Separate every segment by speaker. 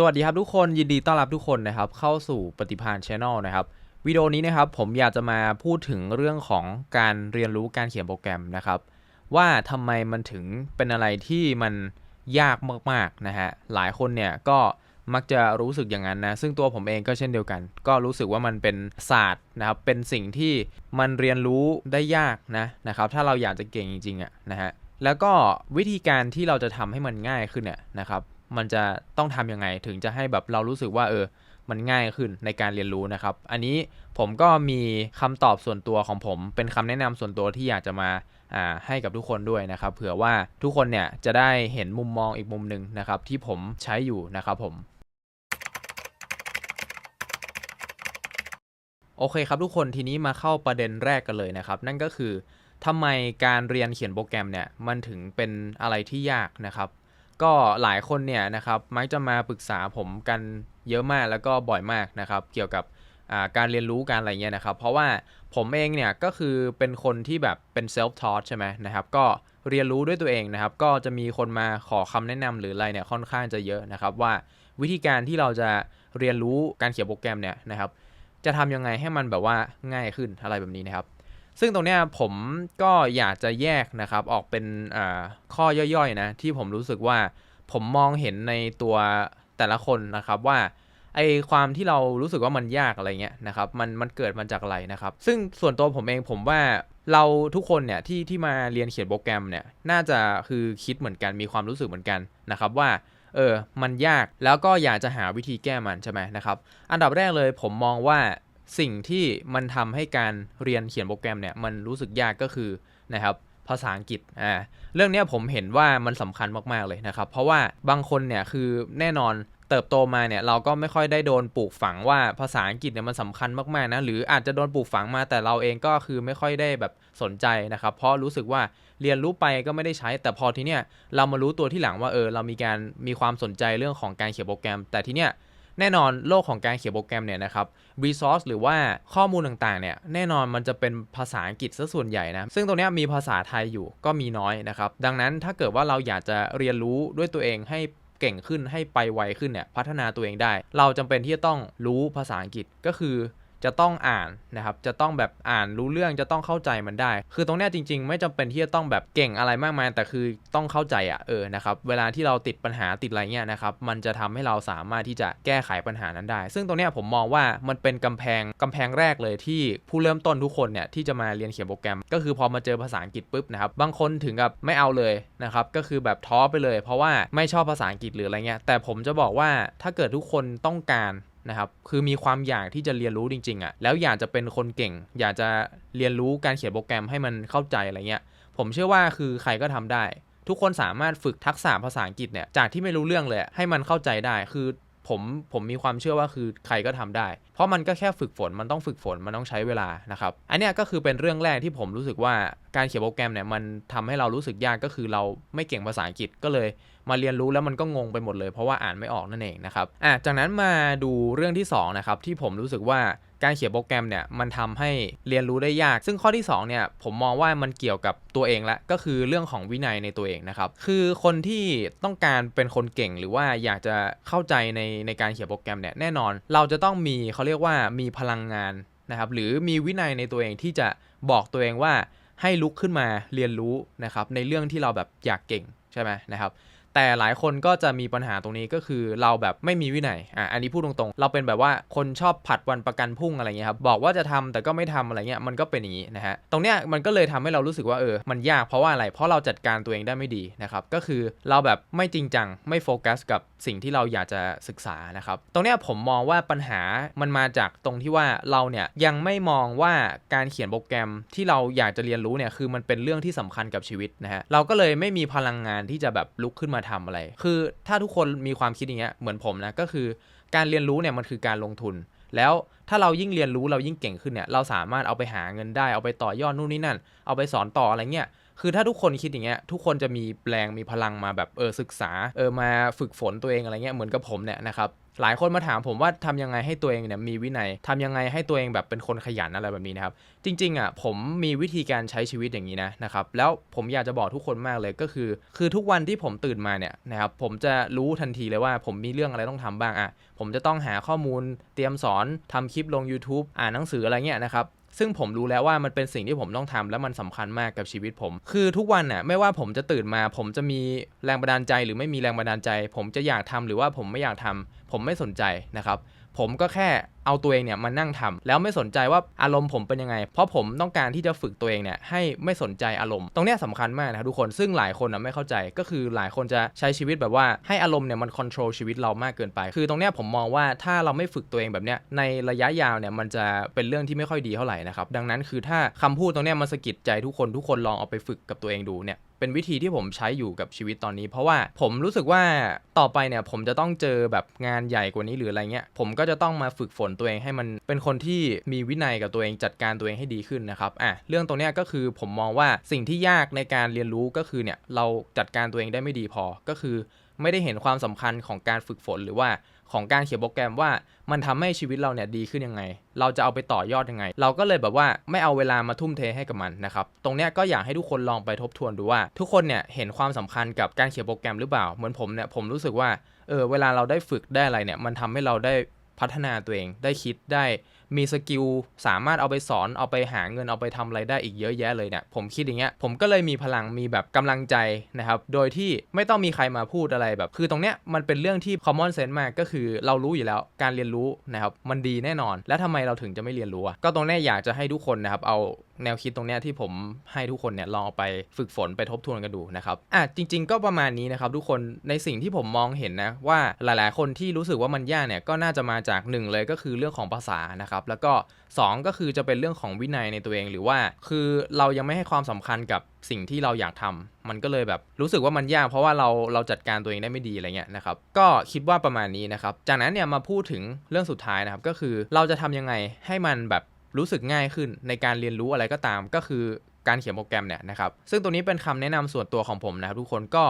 Speaker 1: สวัสดีครับทุกคนยินดีต้อนรับทุกคนนะครับเข้าสู่ปฏิพานช Channel นะครับวิดีโอนี้นะครับผมอยากจะมาพูดถึงเรื่องของการเรียนรู้การเขียนโปรแกรมนะครับว่าทำไมมันถึงเป็นอะไรที่มันยากมากๆนะฮะหลายคนเนี่ยก็มักจะรู้สึกอย่างนั้นนะซึ่งตัวผมเองก็เช่นเดียวกัน ก็รู้สึกว่ามันเป็นศาสตร์นะครับเป็นสิ่งที่มันเรียนรู้ได้ยากนะนะครับถ้าเราอยากจะเก่งจริงๆอะนะฮะแล้วก็วิธีการที่เราจะทำให้มันง่ายขึ้นเนี่ยนะครับ มันจะต้องทำยังไงถึงจะให้แบบเรารู้สึกว่าเออ มันง่ายขึ้นในการเรียนรู้นะครับ อันนี้ผมก็มีคำตอบส่วนตัวของผม เป็นคำแนะนำส่วนตัวที่อยากจะมาอ่าให้กับทุกคนด้วยนะครับ เผื่อว่าทุกคนเนี่ยจะได้เห็นมุมมองอีกมุมหนึ่งนะครับ ที่ผมใช้อยู่นะครับผมโอเคครับทุกคนทีนี้มาเข้าประเด็นแรกกันเลยนะครับ นั่นก็คือทำไมการเรียนเขียนโปรแกรมเนี่ยมันถึงเป็นอะไรที่ยากนะครับ ก็หลายคนเนี่ยนะครับมักจะมาปรึกษาผมกันเยอะมากแล้วก็บ่อยมากนะครับ เกี่ยวกับการเรียนรู้การอะไรเงี้ยนะครับ เพราะว่าผมเองเนี่ยก็คือเป็นคนที่แบบเป็น self taught ใช่ไหมนะครับ ก็เรียนรู้ด้วยตัวเองนะครับ ก็จะมีคนมาขอคำแนะนำหรืออะไรเนี่ยค่อนข้างจะเยอะนะครับ ว่าวิธีการที่เราจะเรียนรู้การเขียนโปรแกรมเนี่ยนะครับ จะทำยังไงให้มันแบบว่าง่ายขึ้นอะไรแบบนี้นะครับ ซึ่งตรงเนี้ยผมก็อยากจะแยกนะครับออกเป็นข้อย่อยๆนะที่ผมรู้สึกว่าผมมองเห็นในตัวแต่ละคนนะครับว่าไอความที่เรารู้สึกว่ามันยากอะไรเงี้ยนะครับมันมันเกิดมาจากอะไรนะครับ ซึ่งส่วนตัวผมเองผมว่าเราทุกคนเนี่ยที่ที่มาเรียนเขียนโปรแกรมเนี่ยน่าจะคือคิดเหมือนกันมีความรู้สึกเหมือนกันนะครับว่าเออมันยากแล้วก็อยากจะหาวิธีแก้มันใช่ไหมนะครับอันดับแรกเลยผมมองว่า สิ่งที่มันทำให้การเรียนเขียนโปรแกรมเนี่ยมันรู้สึกยากก็คือนะครับภาษาอังกฤษ อ่า เรื่องนี้ผมเห็นว่ามันสำคัญมาก ๆ เลยนะครับ เพราะว่าบางคนเนี่ยคือแน่นอนเติบโตมาเนี่ยเราก็ไม่ค่อยได้โดนปลูกฝังว่าภาษาอังกฤษเนี่ยมันสำคัญมากๆนะ หรืออาจจะโดนปลูกฝังมาแต่เราเองก็คือไม่ค่อยได้แบบสนใจนะครับ เพราะรู้สึกว่าเรียนรู้ไปก็ไม่ได้ใช้ แต่พอทีเนี้ยเรามารู้ตัวที่หลังว่าเออเรามีการมีความสนใจเรื่องของการเขียนโปรแกรม แต่ทีเนี้ย แน่นอนโลกของการเขียนโปรแกรมเนี่ยนะครับ resource หรือว่าข้อมูลต่างๆเนี่ยแน่นอนมันจะเป็นภาษาอังกฤษซะส่วนใหญ่นะ ซึ่งตรงนี้มีภาษาไทยอยู่ก็มีน้อยนะครับ ดังนั้นถ้าเกิดว่าเราอยากจะเรียนรู้ด้วยตัวเองให้เก่งขึ้นให้ไปไวขึ้นเนี่ยพัฒนาตัวเองได้ เราจำเป็นที่จะต้องรู้ภาษาอังกฤษก็คือ จะต้องอ่านนะครับ จะต้องแบบอ่านรู้เรื่องจะต้องเข้าใจมันได้ คือตรงเนี้ยจริง ๆ ไม่จำเป็นที่จะต้องแบบเก่งอะไรมากมาย แต่คือต้องเข้าใจอะ่ะเออนะครับ เวลาที่เราติดปัญหาติดอะไรเงี้ยนะครับ มันจะทำให้เราสามารถที่จะแก้ไขปัญหานั้นได้ ซึ่งตรงเนี้ยผมมองว่ามันเป็นกำแพงกำแพงแรกเลยที่ผู้เริ่มต้นทุกคนเนี่ยที่จะมาเรียนเขียนโปรแกรม ก็คือพอมาเจอภาษาอังกฤษปุ๊บนะครับ บางคนถึงกับไม่เอาเลยนะครับ ก็คือแบบท้อไปเลย เพราะว่าไม่ชอบภาษาอังกฤษหรืออะไรเงี้ย แต่ผมจะบอกว่าถ้าเกิดทุกคนต้องการ นะครับคือมีความอยากที่จะเรียนรู้จริงๆอะ่ะแล้วอยากจะเป็นคนเก่ง อยากจะเรียนรู้การเขียนโปรแกรมให้มันเข้าใจอะไรเงี้ยผมเชื่อว่าคือใครก็ทำได้ ทุกคนสามารถฝึกทักษะภาษาอังกฤษเนี่ยจากที่ไม่รู้เรื่องเลยให้มันเข้าใจได้คือผมผมมีความเชื่อว่าคือใครก็ทำได้ เพราะมันก็แค่ฝึกฝนมันต้องฝึกฝนมันต้องใช้เวลานะครับอันนี้ก็คือเป็นเรื่องแรกที่ผมรู้สึกว่า การเขียนโปรแกรมเนี่ยมันทำให้เรารู้สึกยากก็คือเราไม่เก่งภาษาอังกฤษก็เลยมาเรียนรู้แล้วมันก็งงไปหมดเลย เพราะว่าอ่านไม่ออกนั่นเองนะครับอะจากนั้นมาดูเรื่องที่2นะครับที่ผมรู้สึกว่าการเขียนโปรแกรมเนี่ยมันทำให้เรียนรู้ได้ยาก ซึ่งข้อที่2เนี่ยผมมองว่ามันเกี่ยวกับตัวเองละก็คือเรื่องของวินัยในตัวเองนะครับคือคนที่ต้องการเป็นคนเก่งหรือว่าอยากจะเข้าใจในในการเขียนโปรแกรมเนี่ยแน่นอน เราจะต้องมีเขาเรียกว่ามีพลังงานนะครับหรือมีวินัยในตัวเองที่จะบอกตัวเองว่า ให้ลุกขึ้นมาเรียนรู้นะครับในเรื่องที่เราแบบอยากเก่งใช่ไหมนะครับ แต่หลายคนก็จะมีปัญหาตรงนี้ก็คือเราแบบไม่มีวินัยอะอันนี้พูดตรงๆ เราเป็นแบบว่าคนชอบผัดวันประกันพรุ่งอะไรเงี้ยครับบอกว่าจะทำแต่ก็ไม่ทำอะไรเงี้ยมันก็เป็นอย่างนี้นะฮะตรงเนี้ยมันก็เลยทำให้เรารู้สึกว่าเออมันยากเพราะว่าอะไรเพราะเราจัดการตัวเองได้ไม่ดีนะครับก็คือเราแบบไม่จริงจังไม่โฟกัสกับสิ่งที่เราอยากจะศึกษานะครับตรงเนี้ยผมมองว่าปัญหามันมาจากตรงที่ว่าเราเนี่ยยังไม่มองว่าการเขียนโปรแกรมที่เราอยากจะเรียนรู้เนี่ยคือมันเป็นเรื่องที่สำคัญกับชีวิตนะฮะเราก็เลยไม่มีพลังงานที่จะแบบลุกขึ้นมาทำอะไร คือถ้าทุกคนมีความคิดอย่างเงี้ยเหมือนผมนะก็คือการเรียนรู้เนี่ยมันคือการลงทุน แล้วถ้าเรายิ่งเรียนรู้เรายิ่งเก่งขึ้นเนี่ยเราสามารถเอาไปหาเงินได้เอาไปต่อยอดนู่นนี่นั่น เอาไปสอนต่ออะไรเงี้ย คือถ้าทุกคนคิดอย่างเงี้ยทุกคนจะมีแรงมีพลังมาแบบเออศึกษาเออมาฝึกฝนตัวเองอะไรเงี้ยเหมือนกับผมเนี่ยนะครับหลายคนมาถามผมว่าทำยังไงให้ตัวเองเนี่ยมีวินัยทำยังไงให้ตัวเองแบบเป็นคนขยันอะไรแบบนี้นะครับ จริงๆอะผมมีวิธีการใช้ชีวิตอย่างนี้นะนะครับ แล้วผมอยากจะบอกทุกคนมากเลยก็คือ คือทุกวันที่ผมตื่นมาเนี่ยนะครับผมจะรู้ทันทีเลยว่าผมมีเรื่องอะไรต้องทำบ้างอะผมจะต้องหาข้อมูลเตรียมสอนทำคลิปลง YouTube อ่านหนังสืออะไรเงี้ยนะครับ ซึ่งผมรู้แล้วว่ามันเป็นสิ่งที่ผมต้องทำและมันสำคัญมากกับชีวิตผม คือทุกวันน่ะไม่ว่าผมจะตื่นมา ผมจะมีแรงบันดาลใจ หรือไม่มีแรงบันดาลใจ ผมจะอยากทำหรือว่าผมไม่อยากทำผมไม่สนใจนะครับ ผมก็แค่เอาตัวเองเนี่ยมานั่งทำแล้วไม่สนใจว่าอารมณ์ผมเป็นยังไง เพราะผมต้องการที่จะฝึกตัวเองเนี่ยให้ไม่สนใจอารมณ์ ตรงนี้ยสำคัญมากนะครับทุกคนซึ่งหลายคนนะไม่เข้าใจก็คือหลายคนจะใช้ชีวิตแบบว่าให้อารมณ์เนี่ยมันควบคุมชีวิตเรามากเกินไป คือตรงเนี้ยผมมองว่าถ้าเราไม่ฝึกตัวเองแบบเนี้ยในระยะยาวเนี่ยมันจะเป็นเรื่องที่ไม่ค่อยดีเท่าไหร่นะครับดังนั้นคือถ้าคำพูดตรงเนี้ยมันสะกิดใจทุกคนทุกคนลองเอาไปฝึกกับตัวเองดูเนี่ยเป็นวิธีที่ผมใช้อยู่กับชีวิตตอนนี้ เพราะว่าผมรู้สึกว่าต่อไปเนี่ยผมจะต้องเจอแบบงานใหญ่กว่านี้หรืออะไรเงี้ยผมก็จะต้องมาฝึกฝนตัวเองให้มันเป็นคนที่มีวินัยกับตัวเองจัดการตัวเองให้ดีขึ้นนะครับอะเรื่องตรงนี้ก็คือผมมองว่าสิ่งที่ยากในการเรียนรู้ก็คือเนี่ยเราจัดการตัวเองได้ไม่ดีพอก็คือ ไม่ได้เห็นความสำคัญของการฝึกฝนหรือว่าของการเขียนโปรแกรมว่ามันทำให้ชีวิตเราเนี่ยดีขึ้นยังไง เราจะเอาไปต่อยอดยังไง เราก็เลยแบบว่าไม่เอาเวลามาทุ่มเทให้กับมันนะครับ ตรงเนี้ยก็อยากให้ทุกคนลองไปทบทวนดูว่า ทุกคนเนี่ยเห็นความสำคัญกับการเขียนโปรแกรมหรือเปล่า เหมือนผมเนี่ยผมรู้สึกว่า เออเวลาเราได้ฝึกได้อะไรเนี่ยมันทำให้เราได้ พัฒนาตัวเองได้คิดได้มีสกิลสามารถเอาไปสอนเอาไปหาเงินเอาไปทำอะไรได้อีกเยอะแยะเลยเนี่ยผมคิดอย่างเงี้ยผมก็เลยมีพลังมีแบบกำลังใจนะครับโดยที่ไม่ต้องมีใครมาพูดอะไรแบบ คือตรงเนี้ยมันเป็นเรื่องที่ common sense มากก็คือเรารู้อยู่แล้วการเรียนรู้นะครับมันดีแน่นอน และทำไมเราถึงจะไม่เรียนรู้อะก็ตรงเนี้ยอยากจะให้ทุกคนนะครับเอา แนวคิดตรงเนี้ยที่ผมให้ทุกคนเนี่ยลองเอาไปฝึกฝนไปทบทวนกันดูนะครับอะจริง ๆ ก็ประมาณนี้นะครับทุกคนในสิ่งที่ผมมองเห็นนะว่าหลาย ๆ คนที่รู้สึกว่ามันยากเนี่ยก็น่าจะมาจากหนึ่งเลยก็คือเรื่องของภาษานะครับแล้วก็สองก็คือจะเป็นเรื่องของวินัยในตัวเองหรือว่า คือเรายังไม่ให้ความสำคัญกับสิ่งที่เราอยากทำมันก็เลยแบบรู้สึกว่ามันยากเพราะว่าเราเราจัดการตัวเองได้ไม่ดีอะไรเงี้ยนะครับก็คิดว่าประมาณนี้นะครับจากนั้นเนี่ยมาพูดถึงเรื่องสุดท้ายนะครับก็คือเราจะทำยังไงให้มันแบบ รู้สึกง่ายขึ้นในการเรียนรู้อะไรก็ตาม ก็คือ การเขียนโปรแกรมเนี่ยนะครับซึ่งตรงนี้เป็นคำแนะนำส่วนตัวของผมนะครับทุกคนก็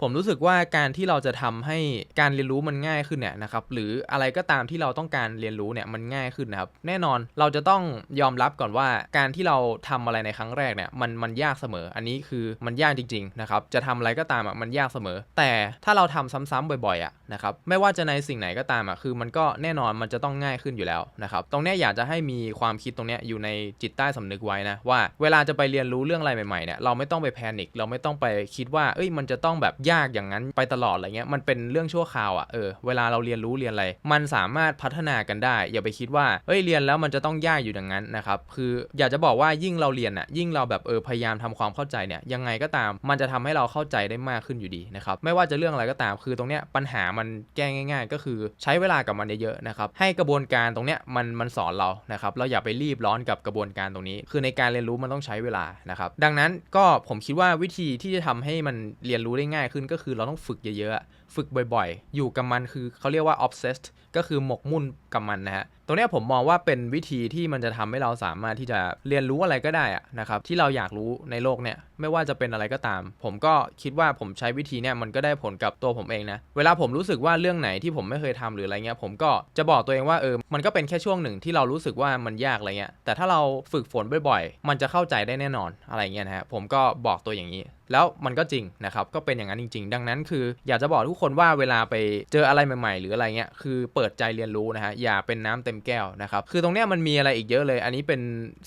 Speaker 1: ผมรู้สึกว่าการที่เราจะทำให้การเรียนรู้มันง่ายขึ้นเนี่ยนะครับหรืออะไรก็ตามที่เราต้องการเรียนรู้เนี่ยมันง่ายขึ้นนะครับแน่นอนเราจะต้องยอมรับก่อนว่าการที่เราทำอะไรในครั้งแรกเนี่ยมันมันยากเสมอ อันนี้คือมันยากจริงๆนะครับจะทำอะไรก็ตามอะมันยากเสมอ แต่ถ้าเราทำซ้ำๆบ่อยๆอะนะครับไม่ว่าจะในสิ่งไหนก็ตามอะคือมันก็แน่นอนมันจะต้องง่ายขึ้นอยู่แล้วนะครับตรงนี้อยากจะให้มีความคิดตรงนี้อยู่ในจิตใต้สำนึกไว้นะว่าเวลาจะไปเรียนรู้เรื่องอะไรใหม่ๆเนี่ยเราไม่ต้องไปแพนิคเราไม่ต้องไปคิดว่าเอ้ยมันจะต้องแบบยากอย่างนั้นไปตลอดอะไรเงี้ยมันเป็นเรื่องชั่วคราวอะ่ะเออเวลาเราเรียนรู้เรียนอะไร มันสามารถพัฒนากันได้ อย่าไปคิดว่าเอ้ยเรียนแล้วมันจะต้องยากอยู่อย่างนั้นนะครับคืออยากจะบอกว่ายิ่งเราเรียนอะ่ะยิ่งเราแบบเออพยายามทำความเข้าใจเนี่ยยังไงก็ตาม มันจะทำให้เราเข้าใจได้มากขึ้นอยู่ดีนะครับไม่ว่าจะเรื่องอะไรก็ตามคือตรงเนี้ยปัญหามันแก้ง่าย ๆ ก็คือใช้เวลากับมันเยอะๆนะครับให้กระบวนการตรงเนี้ยมันมันสอนเรานะครับเราอย่าไปรีบร้อนกับกระบวนการตรงนี้ คือในการเรียนรู้มันต้องใช้เวลานะครับ ดังนั้นก็ผมคิดว่าวิธีที่จะทำให้มันเรียนรู้ได้ง่ายขึ้นก็คือเราต้องฝึกเยอะๆฝึกบ่อยๆ อยู่กับมันคือเขาเรียกว่า obsessed ก็คือหมกมุ่นกับมันนะฮะ ตรงนี้ผมมองว่าเป็นวิธีที่มันจะทำให้เราสามารถที่จะเรียนรู้อะไรก็ได้อะนะครับ ที่เราอยากรู้ในโลกเนี่ย ไม่ว่าจะเป็นอะไรก็ตาม ผมก็คิดว่าผมใช้วิธีเนี่ยมันก็ได้ผลกับตัวผมเองนะ เวลาผมรู้สึกว่าเรื่องไหนที่ผมไม่เคยทำหรืออะไรเงี้ย ผมก็จะบอกตัวเองว่าเออ มันก็เป็นแค่ช่วงหนึ่งที่เรารู้สึกว่ามันยากอะไรเงี้ย แต่ถ้าเราฝึกฝนบ่อยๆ มันจะเข้าใจได้แน่นอนอะไรเงี้ยนะฮะ ผมก็บอกตัวอย่างนี้แล้วมันก็จริงนะครับก็เป็นอย่างนั้นจริง ๆ ดังนั้นคือ อยากจะบอกทุกคนว่าเวลาไปเจออะไรใหม่ๆ หรืออะไรเงี้ยคือเปิดใจเรียนรู้นะฮะอย่าเป็นน้ำเต็มแก้วนะครับคือตรงเนี้ยมันมีอะไรอีกเยอะเลย อันนี้เป็น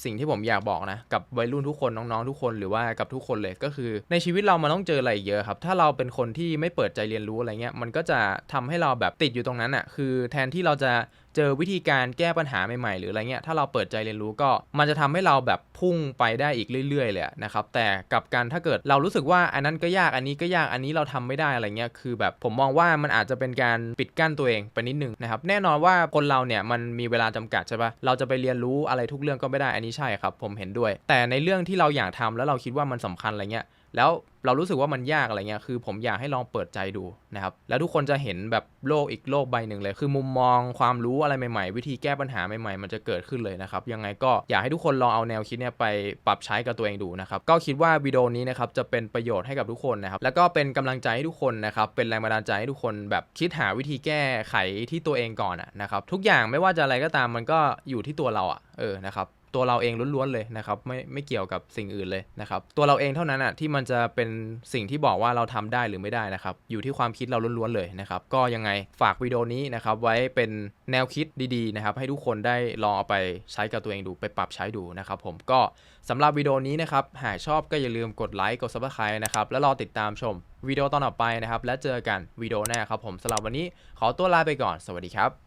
Speaker 1: สิ่งที่ผมอยากบอกนะกับวัยรุ่นทุกคนน้องๆทุกคนหรือว่ากับทุกคนเลยก็คือ ในชีวิตเรามันต้องเจออะไรเยอะครับถ้าเราเป็นคนที่ไม่เปิดใจเรียนรู้อะไรเงี้ยมันก็จะทำให้เราแบบติดอยู่ตรงนั้นอะ่ะคือแทนที่เราจะ เจอวิธีการแก้ปัญหาใหม่ๆ หรืออะไรเงี้ยถ้าเราเปิดใจเรียนรู้ก็มันจะทำให้เราแบบพุ่งไปได้อีกเรื่อยๆเลยนะครับแต่กับการถ้าเกิดเรารู้สึกว่าอันนั้นก็ยากอันนี้ก็ยากอันนี้เราทำไม่ได้อะไรเงี้ยคือ แบบผมมองว่ามันอาจจะเป็นการปิดกั้นตัวเองไปนิดนึงนะครับแน่นอนว่าคนเราเนี่ยมันมีเวลาจำกัดใช่ปะเราจะไปเรียนรู้อะไรทุกเรื่องก็ไม่ได้อันนี้ใช่ครับ ผมเห็นด้วย แต่ในเรื่องที่เราอยากทำแล้วเราคิดว่ามันสำคัญอะไรเงี้ย แล้วเรารู้สึกว่ามันยากอะไรเงี้ย คือผมอยากให้ลองเปิดใจดูนะครับ แล้วทุกคนจะเห็นแบบโลกอีกโลกใบหนึ่งเลย คือมุมมองความรู้อะไรใหม่ๆ วิธีแก้ปัญหาใหม่ๆ มันจะเกิดขึ้นเลยนะครับ ยังไงก็อยากให้ทุกคนลองเอาแนวคิดเนี่ยไปปรับใช้กับตัวเองดูนะครับ ก็คิดว่าวิดีโอนี้นะครับจะเป็นประโยชน์ให้กับทุกคนนะครับ แล้วก็เป็นกำลังใจให้ทุกคนนะครับ เป็นแรงบันดาลใจให้ทุกคนแบบคิดหาวิธีแก้ไขที่ตัวเองก่อนนะครับ ทุกอย่างไม่ว่าจะอะไรก็ตามมันก็อยู่ที่ตัวเราอะเออ นะครับ ตัวเราเองล้วนๆเลยนะครับไม่ไม่เกี่ยวกับสิ่งอื่นเลยนะครับตัวเราเองเท่านั้นอะที่มันจะเป็นสิ่งที่บอกว่าเราทำได้หรือไม่ได้นะครับอยู่ที่ความคิดเราล้วนๆเลยนะครับก็ยังไงฝากวิดีโอนี้นะครับไว้เป็นแนวคิดดีๆนะครับให้ทุกคนได้ลองเอาไปใช้กับตัวเองดูไปปรับใช้ดูนะครับผมก็สำหรับวิดีโอนี้นะครับหากชอบก็อย่าลืมกดไลค์กด subscribe นะครับแล้วรอติดตามชมวิดีโอตอนต่อไปนะครับและเจอกันวิดีโอหน้าครับผมสำหรับวันนี้ขอตัวลาไปก่อนสวัสดีครับ